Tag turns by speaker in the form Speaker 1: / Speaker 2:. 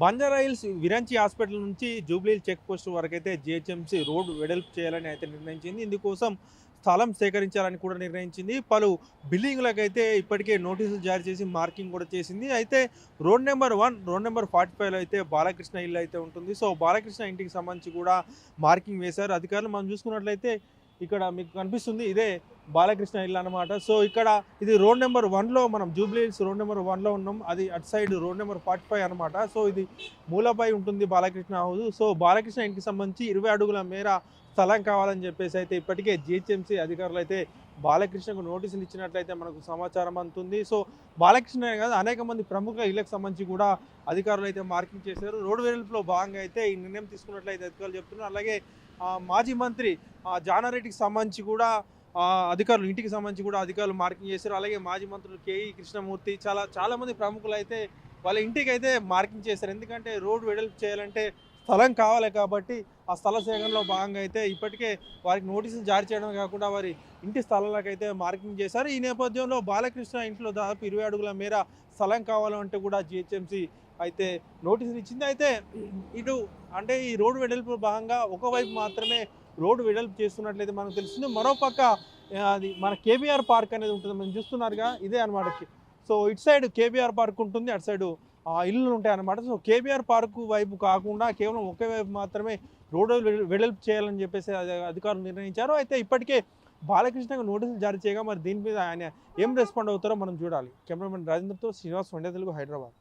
Speaker 1: Banjara Hills Virinchi hospital నుంచి Jubilee check post వరకు అయితే జిహెచ్ఎంసీ రోడ్ వెడల్పు చేయాలని అయితే నిర్ణయించింది. ఇందుకోసం స్థలం సేకరించాలని కూడా నిర్ణయించింది. పలు బిల్డింగ్లకైతే ఇప్పటికే నోటీసులు జారీ చేసి మార్కింగ్ కూడా చేసింది. అయితే road number one road number forty ఫైవ్లో అయితే బాలకృష్ణ ఇల్లు అయితే ఉంటుంది. సో బాలకృష్ణ ఇంటికి సంబంధించి కూడా మార్కింగ్ వేశారు. అధికారులు మనం చూసుకున్నట్లయితే ఇక్కడ మీకు కనిపిస్తుంది ఇదే బాలకృష్ణ ఇల్లు అనమాట సో ఇక్కడ ఇది రోడ్ నెంబర్ వన్లో మనం జూబ్లీహిల్స్ రోడ్ నెంబర్ వన్లో ఉన్నాం. అది అటు side road number forty five అనమాట సో ఇది మూలపై ఉంటుంది బాలకృష్ణ హౌస్. సో బాలకృష్ణ ఇంటికి సంబంధించి ఇరవై అడుగుల మేర స్థలం కావాలని చెప్పేసి అయితే ఇప్పటికే జిహెచ్ఎంసీ అధికారులు అయితే బాలకృష్ణకు నోటీసులు ఇచ్చినట్లయితే మనకు సమాచారం అందుతుంది. సో బాలకృష్ణ కాదు అనేక మంది ప్రముఖ ఇళ్ళకు సంబంధించి కూడా అధికారులు అయితే మార్కింగ్ చేశారు. రోడ్డు వెలుపులో భాగంగా అయితే ఈ నిర్ణయం తీసుకున్నట్లయితే అధికారులు చెప్తున్నారు. అలాగే మాజీ మంత్రి జానారెడ్డికి సంబంధించి కూడా అధికారులు ఇంటికి సంబంధించి కూడా అధికారులు మార్కింగ్ చేశారు. అలాగే మాజీ మంత్రులు కేఈ కృష్ణమూర్తి చాలా చాలామంది ప్రముఖులు అయితే వాళ్ళ ఇంటికి అయితే మార్కింగ్ చేశారు. ఎందుకంటే రోడ్డు వెడల్పు చేయాలంటే స్థలం కావాలి కాబట్టి ఆ స్థల సేకరణలో భాగంగా అయితే ఇప్పటికే వారికి నోటీసులు జారీ చేయడం కాకుండా వారి ఇంటి స్థలాలకు అయితే మార్కింగ్ చేశారు. ఈ నేపథ్యంలో బాలకృష్ణ ఇంట్లో దాదాపు ఇరవై అడుగుల మేర స్థలం కావాలంటే కూడా జిహెచ్ఎంసీ అయితే నోటీసులు ఇచ్చింది. అయితే ఇటు అంటే ఈ రోడ్డు వెడల్పు భాగంగా ఒకవైపు మాత్రమే రోడ్డు వెడల్పు చేస్తున్నట్లయితే మనకు తెలుస్తుంది మరోపక్క అది మన కేబీఆర్ పార్క్ అనేది ఉంటుంది. మనం చూస్తున్నారుగా ఇదే అనమాట సో ఇటు సైడ్ కేబీఆర్ పార్క్ ఉంటుంది అటు సైడ్ ఇల్లులు ఉంటాయి అనమాట సో కేబీఆర్ పార్క్ వైపు కాకుండా కేవలం ఒకే వైపు మాత్రమే రోడ్డు వెడల్పు చేయాలని చెప్పేసి అధికారులు నిర్ణయించారు. అయితే ఇప్పటికే బాలకృష్ణకు నోటీసులు జారీ చేయగా మరి దీని మీద ఆయన ఏం రెస్పాండ్ అవుతారో మనం చూడాలి. కెమెరామెన్ రాజేంద్రతో శ్రీనివాస్ వండే తెలుగు హైదరాబాద్.